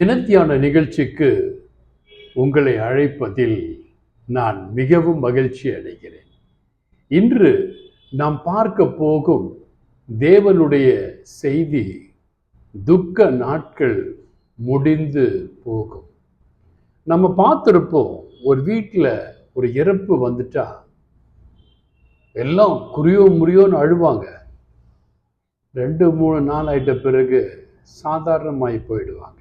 தினத்தியான நிகழ்ச்சிக்கு உங்களை அழைப்பதில் நான் மிகவும் மகிழ்ச்சி அடைகிறேன். இன்று நாம் பார்க்க போகும் தேவனுடைய செய்தி துக்க நாட்கள் முடிந்து போகும். நம்ம பார்த்துருப்போம் ஒரு வீட்டில் ஒரு இறப்பு வந்துட்டா எல்லாம் குறியோ முறியோன்னு அழுவாங்க. ரெண்டு மூணு நாள் ஆயிட்ட பிறகு சாதாரணமாகி போயிடுவாங்க.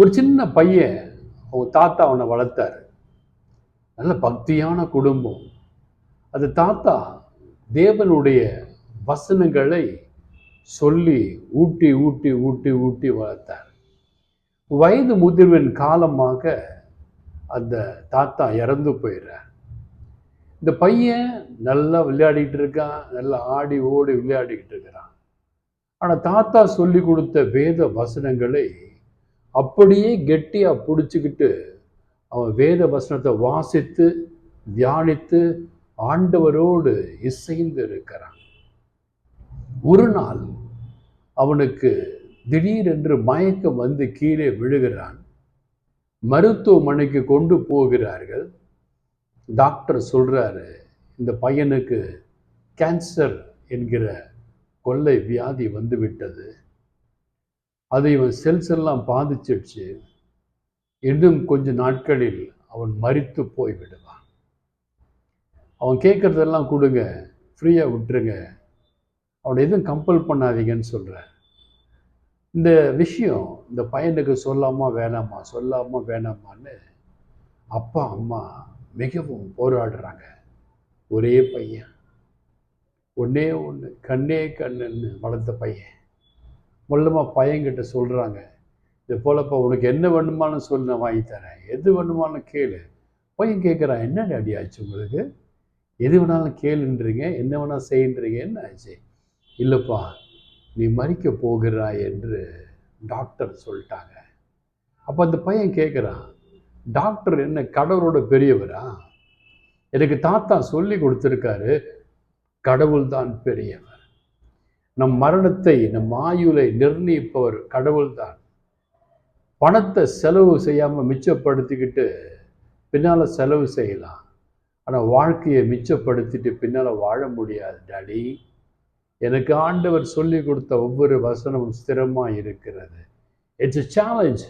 ஒரு சின்ன பையன் அவங்க தாத்தா அவனை வளர்த்தாரு. நல்ல பக்தியான குடும்பம். அது தாத்தா தேவனுடைய வசனங்களை சொல்லி ஊட்டி ஊட்டி ஊட்டி ஊட்டி வளர்த்தார். வயது முதிர்வின் காலமாக அந்த தாத்தா இறந்து போயிடுறார். இந்த பையன் நல்லா விளையாடிட்டு இருக்கான் நல்லா ஆடி ஓடி விளையாடிக்கிட்டு இருக்கிறான். ஆனால் தாத்தா சொல்லி கொடுத்த வேத வசனங்களை அப்படியே கெட்டியாக பிடிச்சிக்கிட்டு அவன் வேத வசனத்தை வாசித்து தியானித்து ஆண்டவரோடு இசைந்து இருக்கிறான் ஒரு நாள் அவனுக்கு திடீரென்று மயக்கம் வந்து கீழே விழுகிறான். மருத்துவமனைக்கு கொண்டு போகிறார்கள். டாக்டர் சொல்கிறாரு இந்த பையனுக்கு கேன்சர் என்கிற கொள்ளை வியாதி வந்துவிட்டது அதை இவன் செல்ஸ் எல்லாம் பாதிச்சிடுச்சு. இன்னும் கொஞ்ச நாட்களில் அவன் மறித்து போய் விடுவான் அவன் கேட்குறதெல்லாம் கொடுங்க ஃப்ரீயாக விட்டுருங்க. அவனை எதுவும் கம்பல் பண்ணாதீங்கன்னு சொல்கிறேன் இந்த விஷயம் இந்த பையனுக்கு சொல்லாமா வேணாமா சொல்லாமா வேணாமான்னு அப்பா அம்மா மிகவும் போராடுறாங்க. ஒரே பையன். ஒன்னே ஒன்று கண்ணே கண்ணுன்னு வளர்த்த பையன். மொல்லமா பையன்கிட்ட சொல்கிறாங்க இது போலப்பா உனக்கு என்ன வேணுமானு சொல்லி நான் வாங்கி தரேன். எது வேணுமானு கேளு. பையன் கேட்குறான் என்ன அடி ஆச்சு உங்களுக்கு? எது வேணாலும் கேளுன்றீங்க என்ன வேணால் செய்யுன்றீங்க என்ன ஆச்சு? இல்லைப்பா நீ மறிக்க போகிறாய் என்று டாக்டர் சொல்லிட்டாங்க. அப்போ அந்த பையன் கேட்குறான் டாக்டர் என்ன கடவுளோட பெரியவரா? எனக்கு தாத்தா சொல்லி கொடுத்துருக்காரு கடவுள் தான் பெரியவர். நம் மரணத்தை நம் ஆயுளை நிர்ணயிப்பவர் கடவுள் தான் பணத்தை செலவு செய்யாமல் மிச்சப்படுத்திக்கிட்டு பின்னால் செலவு செய்யலாம். ஆனால் வாழ்க்கையை மிச்சப்படுத்திட்டு பின்னால் வாழ முடியாது டாடி. எனக்கு ஆண்டவர் சொல்லி கொடுத்த ஒவ்வொரு வசனமும் ஸ்திரமாக இருக்கிறது. இட்ஸ் எ சேலஞ்ச்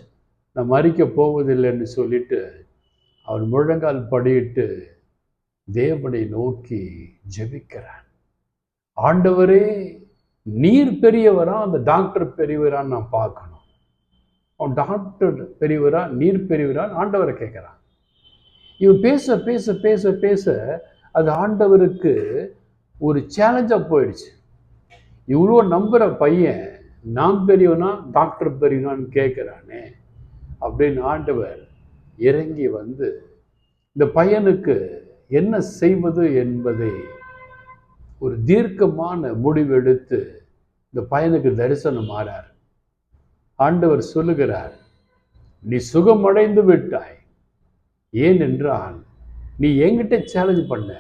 நான் மறிக்க போவதில்லைன்னு சொல்லிட்டு அவர் முழங்கால் படியிட்டு தேவனை நோக்கி ஜெபிக்கிறான் ஆண்டவரே நீர் பெரியவரா அந்த டாக்டர் பெரியவரான்னு நான் பார்க்கணும். அவன் டாக்டர் பெரியவரா நீர் பெரியவரான்னு ஆண்டவரை கேட்குறான். இவன் பேச பேச பேச பேச அது ஆண்டவருக்கு ஒரு சேலஞ்சாக போயிடுச்சு. இவ்வளோ நம்புகிற பையன் நான் பெரியவனா டாக்டர் பெரியவனான்னு கேட்குறானே அப்படின்னு ஆண்டவர் இறங்கி வந்து இந்த பையனுக்கு என்ன செய்வது என்பதை ஒரு தீர்க்கமான முடிவெடுத்து இந்த பையனுக்கு தரிசனம் மாறார் ஆண்டவர் சொல்லுகிறார் நீ சுகமடைந்து விட்டாய். ஏனென்றால் நீ என்கிட்ட சேலஞ்ச் பண்ண.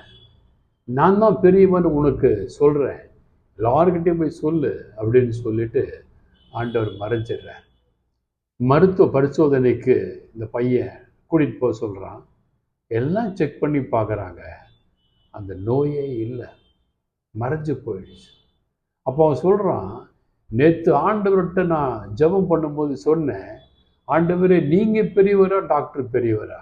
நான் தான் பெரியவன் உனக்கு சொல்கிறேன் எல்லார்கிட்டையும் போய் சொல்லு அப்படின்னு சொல்லிட்டு ஆண்டவர் மறைஞ்சிடுறார். மருத்துவ பரிசோதனைக்கு இந்த பையன் கூட்டிகிட்டு போக சொல்கிறான் எல்லாம் செக் பண்ணி பார்க்குறாங்க. அந்த நோயே இல்லை. மறைஞ்சு போயிடுச்சு. அப்போ அவன் சொல்கிறான் நேற்று ஆண்டவர்கிட்ட நான் ஜெபம் பண்ணும்போது சொன்னேன் ஆண்டவரே நீங்கள் பெரியவரா டாக்டர் பெரியவரா?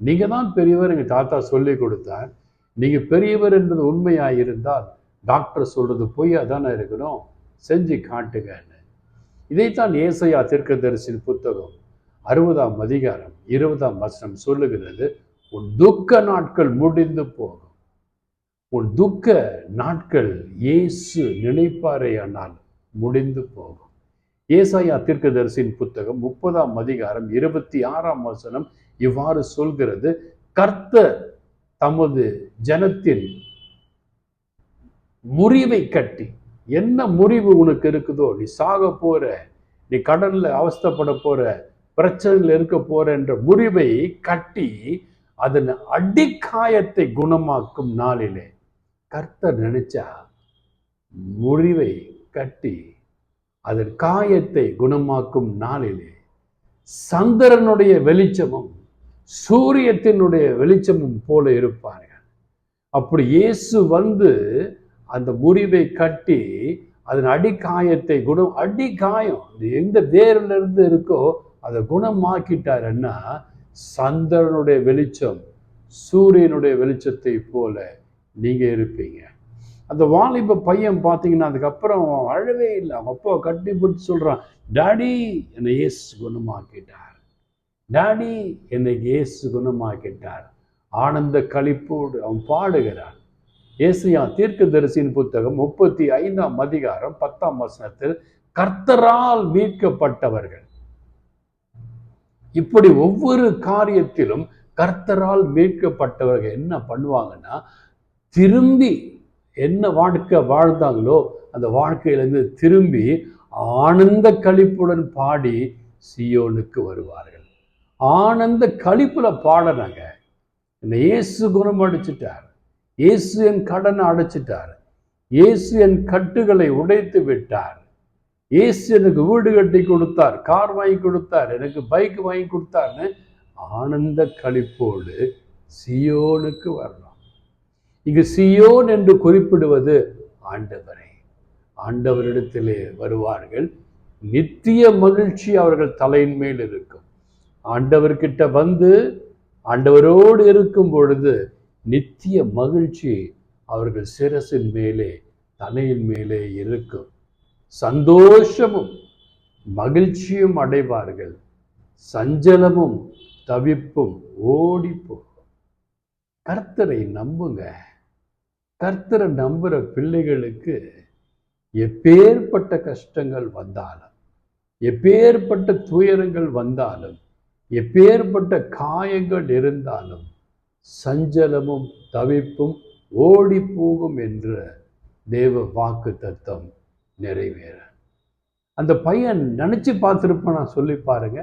நீங்கள் தான் பெரியவர் எங்கள் தாத்தா சொல்லி கொடுத்தார். நீங்கள் பெரியவர் என்பது உண்மையாக இருந்தால் டாக்டர் சொல்கிறது பொய்யாக தானே இருக்கணும்? செஞ்சு காட்டுங்கன்னு இதைத்தான் ஏசையா தீர்க்கதரிசின் புத்தகம் அறுபதாம் அதிகாரம் இருபதாம் வசனம் சொல்லுகிறது. உன் துக்க நாட்கள் முடிந்து போகும். உன் துக்க நாட்கள் இயேசு நினைப்பாரேயானால் முடிந்து போகும். ஏசாயா தீர்க்கதரிசின் புத்தகம் முப்பதாம் அதிகாரம் இருபத்தி ஆறாம் வசனம் இவ்வாறு சொல்கிறது கர்த்தர் தமது ஜனத்தின் முறிவை கட்டி என்ன முறிவு உனக்கு இருக்குதோ நீ சாக போற நீ கடல்ல அவஸ்தப்பட போற பிரச்சனையில் இருக்க போற என்ற முறிவை கட்டி அதன் அடிக்காயத்தை குணமாக்கும் நாளிலே கர்த்தர் நினைச்சா முறிவை கட்டி அதன் காயத்தை குணமாக்கும் நாளிலே சந்திரனுடைய வெளிச்சமும் சூரியத்தினுடைய வெளிச்சமும் போல இருப்பார்கள். அப்படி இயேசு வந்து அந்த முறிவை கட்டி அதன் அடிக்காயத்தை குணம் அடிக்காயம் எந்த வேரிலிருந்து இருக்கோ அதை குணமாக்கிட்டாருன்னா சந்திரனுடைய வெளிச்சம் சூரியனுடைய வெளிச்சத்தை போல நீங்க இருப்பீங்க. அந்த வாலிப பையன் பார்த்தீங்கன்னா அதுக்கப்புறம் அவன் அழவே இல்லை. அவன் அப்பாவை கட்டி பிடிச்சி சொல்றான் டாடி என்னை ஏசு குணமாக்கிட்டார். டாடி என்னை ஏசு குணமாக்கிட்டார். ஆனந்த கழிப்போடு அவன் பாடுகிறான். ஏசியா தீர்க்கதரிசியின் புத்தகம் முப்பத்தி ஐந்தாம் அதிகாரம் பத்தாம் வசனத்தில் கர்த்தரால் மீட்கப்பட்டவர்கள். இப்படி ஒவ்வொரு காரியத்திலும் கர்த்தரால் மீட்கப்பட்டவர்கள் என்ன பண்ணுவாங்கன்னா திரும்பி என்ன வாழ்க்கை வாழ்ந்தாங்களோ அந்த வாழ்க்கையிலிருந்து திரும்பி ஆனந்த களிப்புடன் பாடி சியோனுக்கு வருவார்கள். ஆனந்த களிப்புல பாடினாங்க. என்னை இயேசு குணம் அடிச்சிட்டார். இயேசு என் கடனை அடைச்சிட்டார். இயேசு என் கட்டுகளை உடைத்து விட்டார். இயேசு எனக்கு வீடு கட்டி கொடுத்தார் கார் வாங்கி கொடுத்தார் எனக்கு பைக் வாங்கி கொடுத்தார்னு ஆனந்த களிப்போடு சியோனுக்கு வரணும். இங்கு சியோன் என்று குறிப்பிடுவது ஆண்டவரை. ஆண்டவரிடத்திலே வருவார்கள். நித்திய மகிழ்ச்சி அவர்கள் தலையின் மேல் இருக்கும். ஆண்டவர்கிட்ட வந்து ஆண்டவரோடு இருக்கும் பொழுது நித்திய மகிழ்ச்சி அவர்கள் சிரசின் மேலே தலையின் மேலே இருக்கும். சந்தோஷமும் மகிழ்ச்சியும் அடைவார்கள். சஞ்சலமும் தவிப்பும் ஓடி போகும் கர்த்தரை நம்புங்க. கர்த்தரை நம்புகிற பிள்ளைகளுக்கு எப்பேற்பட்ட கஷ்டங்கள் வந்தாலும் எப்பேற்பட்ட துயரங்கள் வந்தாலும் எப்பேற்பட்ட காயங்கள் இருந்தாலும் சஞ்சலமும் தவிப்பும் ஓடி போகும் என்ற தேவ வாக்கு தத்தம் நிறைவேற. அந்த பையன் நினச்சி பார்த்துருப்பான் நான் சொல்லி பாருங்க.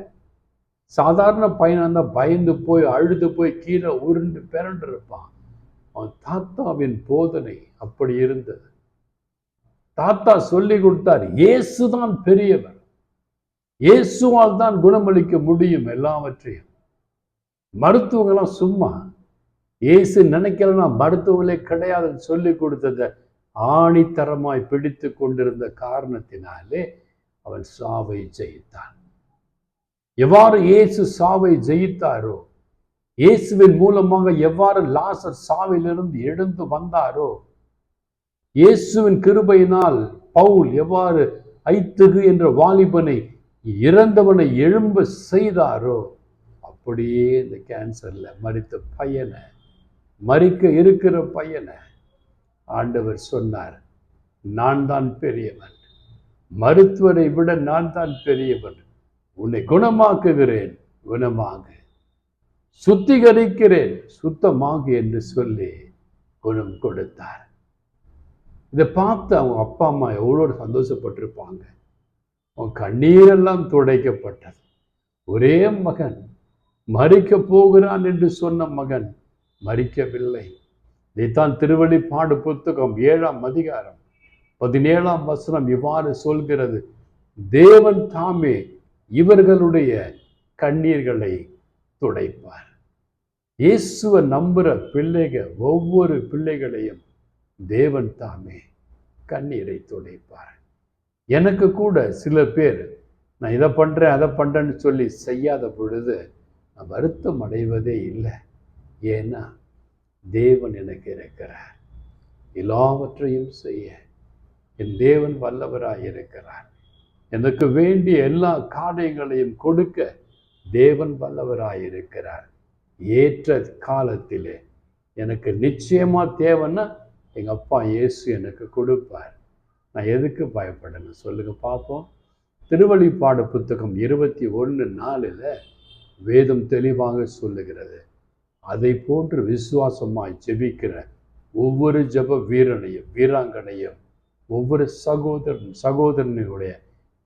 சாதாரண பையனாக இருந்தால் பயந்து போய் அழுது போய் கீழே உருண்டு பிறண்டு இருப்பான். அவன் தாத்தாவின் போதனை அப்படி இருந்தது. தாத்தா சொல்லி கொடுத்தார் இயேசு தான் பெரியவர். இயேசுவால் தான் குணமளிக்க முடியும் எல்லாவற்றையும். மருத்துவங்களாம் சும்மா இயேசு நினைக்கலன்னா மருத்துவங்களே கிடையாதுன்னு சொல்லி கொடுத்ததை ஆணித்தரமாய் பிடித்து கொண்டிருந்த காரணத்தினாலே அவன் சாவை ஜெயித்தான். எவ்வாறு இயேசு சாவை ஜெயித்தாரோ இயேசுவின் மூலமாக எவ்வாறு லாசர் சாவிலிருந்து எழுந்து வந்தாரோ? இயேசுவின் கிருபையினால் பவுல் எவ்வாறு ஐத்துகு என்ற வாலிபனை இறந்தவனை எழும்ப செய்தாரோ? அப்படியே இந்த கேன்சரில் மறித்த பையனை மறிக்க இருக்கிற பையனை ஆண்டவர் சொன்னார் நான் தான் பெரியவன். மருத்துவரை விட நான் தான் பெரியவன். உன்னை குணமாக்குகிறேன். குணமாகு. சுத்திகரிக்கிறேன் சுத்தமாகு என்று சொல்லி குணம் கொடுத்தார். இதை பார்த்து அவங்க அப்பா அம்மா எவ்வளோ சந்தோஷப்பட்டிருப்பாங்க. அவன் கண்ணீரெல்லாம் துடைக்கப்பட்டது. ஒரே மகன் மறிக்க போகிறான் என்று சொன்ன மகன் மறிக்கவில்லை. இதைத்தான் திருவள்ளிப்பாடு புத்தகம் ஏழாம் அதிகாரம் பதினேழாம் வசனம் இவ்வாறு சொல்கிறது. தேவன் தாமே இவர்களுடைய கண்ணீர்களை துடைப்பார். இயேசுவை நம்புகிற பிள்ளைகள் ஒவ்வொரு பிள்ளைகளையும் தேவன் தாமே கண்ணீரை துடைப்பார். எனக்கு கூட சில பேர் நான் இதை பண்ணுறேன் அதை பண்ணுறேன்னு சொல்லி செய்யாத பொழுது நான் வருத்தம் அடைவதே இல்லை. ஏன்னா தேவன் எனக்கு இருக்கிறார். எல்லாவற்றையும் செய்ய என் தேவன் வல்லவராய் இருக்கிறார். எனக்கு வேண்டிய எல்லா காரியங்களையும் கொடுக்க தேவன் வல்லவராய் இருக்கிறார். ஏற்ற காலத்திலே எனக்கு நிச்சயமாக தேவைன்னா எங்கள் அப்பா இயேசு எனக்கு கொடுப்பார். நான் எதுக்கு பயப்படணும் சொல்லுங்க பார்ப்போம். திருவழிப்பாடு புத்தகம் இருபத்தி ஒன்று நாலில் வேதம் தெளிவாக சொல்லுகிறது. அதை போன்று விசுவாசமாய் ஜெபிக்கிற ஒவ்வொரு ஜெப வீரனையும் வீராங்கனையும் ஒவ்வொரு சகோதரன் சகோதரனுடைய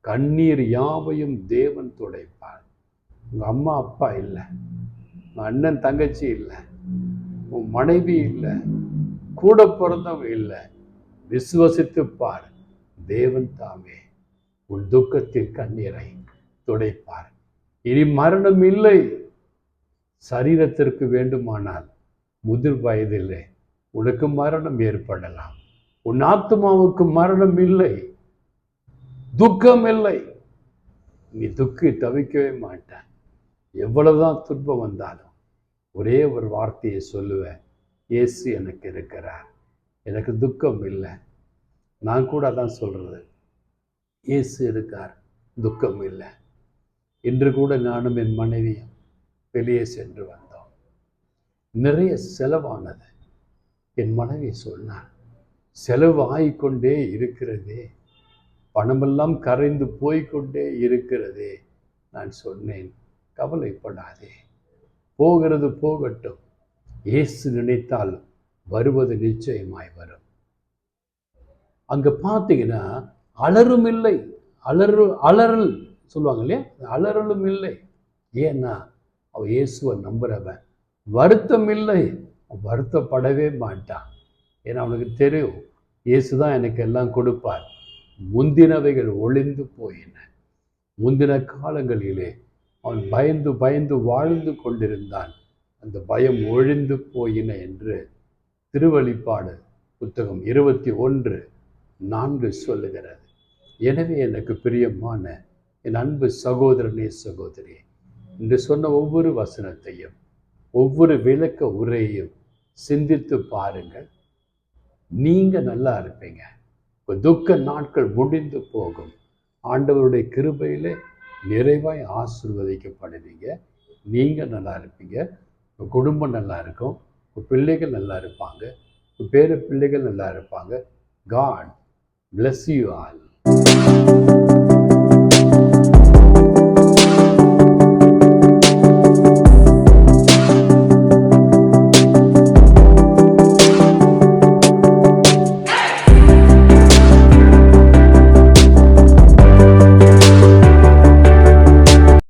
கண்ணீர் யாவையும் தேவன் துடைப்பார். உங்கள் அம்மா அப்பா இல்லை. அண்ணன் தங்கச்சி இல்லை உன் மனைவி இல்லை கூட பிறந்தவன் இல்லை. விசுவசித்து பார் தேவன் தாமே உன் துக்கத்தின் கண்ணீரை துடைப்பார். இனி மரணம் இல்லை. சரீரத்திற்கு வேண்டுமானால் முதிர் வயதிலே உனக்கு மரணம் ஏற்படலாம். உன் ஆத்மாவுக்கு மரணம் இல்லை. துக்கம் இல்லை. நீ துக்கி தவிக்கவே மாட்டேன் எவ்வளவுதான் துன்பம் வந்தாலும் ஒரே ஒரு வார்த்தையை சொல்லுவேன். இயேசு எனக்கு இருக்கிறார். எனக்கு துக்கம் இல்லை. நான் கூட தான் சொல்கிறது இயேசு இருக்கார். துக்கம் இல்லை. இன்று கூட நானும் என் மனைவியும் வெளியே சென்று வந்தோம். நிறைய செலவானது. என் மனைவி சொன்னார் செலவாகிக்கொண்டே இருக்கிறதே. பணமெல்லாம் கரைந்து போய்க்கொண்டே இருக்கிறதே. நான் சொன்னேன் கவலைப்படாதே. போகிறது போகட்டும். இயேசு நினைத்தால் வருவது நிச்சயமாய் வரும். அங்கே பார்த்தீங்கன்னா அலரும் இல்லை அலறு அலறல் சொல்லுவாங்க இல்லையா? அலறலும் இல்லை ஏன்னா அவள் இயேசுவை நம்புறவன். வருத்தம் இல்லை வருத்தப்படவே மாட்டான். ஏன்னா அவனுக்கு தெரியும் இயேசு தான் எனக்கு எல்லாம் கொடுப்பார். முந்தினவைகள் ஒளிந்து போயின. முந்தின காலங்களிலே அவன் பயந்து பயந்து வாழ்ந்து கொண்டிருந்தான். அந்த பயம் ஒழிந்து போயின என்று திருவழிப்பாடு புத்தகம் இருபத்தி ஒன்று நான்கு சொல்லுகிறது. எனவே எனக்கு பிரியமான என் அன்பு சகோதரனே சகோதரி என்று சொன்ன ஒவ்வொரு வசனத்தையும் ஒவ்வொரு விளக்க உரையையும் சிந்தித்து பாருங்கள். நீங்கள் நல்லா இருப்பீங்க. இப்போ துக்க நாட்கள் முடிந்து போகும். ஆண்டவருடைய கிருபையிலே நிறைவாய் ஆசிர்வதிக்கப்படுவீங்க. நீங்கள் நல்லா இருப்பீங்க. உங்கள் குடும்பம் நல்லா இருக்கும். உங்கள் பிள்ளைகள் நல்லா இருப்பாங்க. உங்கள் பேர பிள்ளைகள் நல்லா இருப்பாங்க. God bless you all